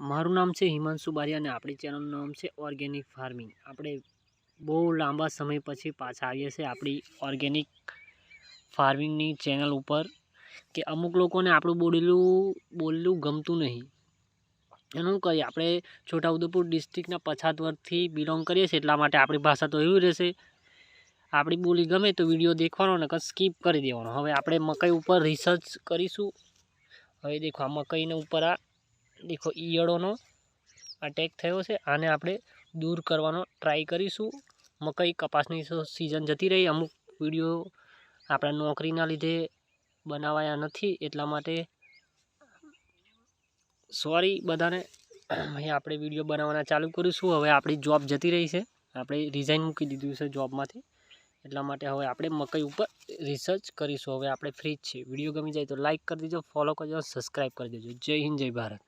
મારું નામ છે હિમાંશુ બારિયા અને આપણી ચેનલનું નામ છે ઓર્ગેનિક ફાર્મિંગ આપણે બહુ લાંબા સમય પછી પાછા આવીએ છીએ આપણી ઓર્ગેનિક ફાર્મિંગની ચેનલ ઉપર કે અમુક લોકોને આપણું બોલેલું બોલેલું ગમતું નહીં. એનું કહીએ આપણે છોટાઉદેપુર ડિસ્ટ્રિક્ટના પછાત વર્ગથી બિલોંગ કરીએ છીએ, એટલા માટે આપણી ભાષા તો એવી રહેશે. આપણી બોલી ગમે તો વીડિયો દેખવાનો ને સ્કીપ કરી દેવાનો. હવે આપણે મકાઈ ઉપર રિસર્ચ કરીશું. હવે દેખો, આ મકાઈને ઉપર આ દેખો ઈયળોનો અટેક થયો છે. આને આપણે દૂર કરવાનો ટ્રાય કરીશું. મકાઈ કપાસની સિઝન જતી રહી. અમુક વીડિયો આપણા નોકરીના લીધે બનાવાયા નથી. એટલા માટે સોરી બધાને. અહીં આપણે વીડિયો બનાવવાના ચાલુ કરીશું. હવે આપણી જોબ જતી રહી છે. આપણે રિઝાઇન મૂકી દીધું છે જોબમાંથી એટલા માટે હવે આપણે મકઈ ઉપર રિસર્ચ કરીશું. હવે આપણે ફ્રી જ છીએ. વીડિયો ગમી જાય તો લાઇક કરી દેજો ફોલો કરજો સબસ્ક્રાઈબ કરી દેજો. જય હિન્દ, જય ભારત.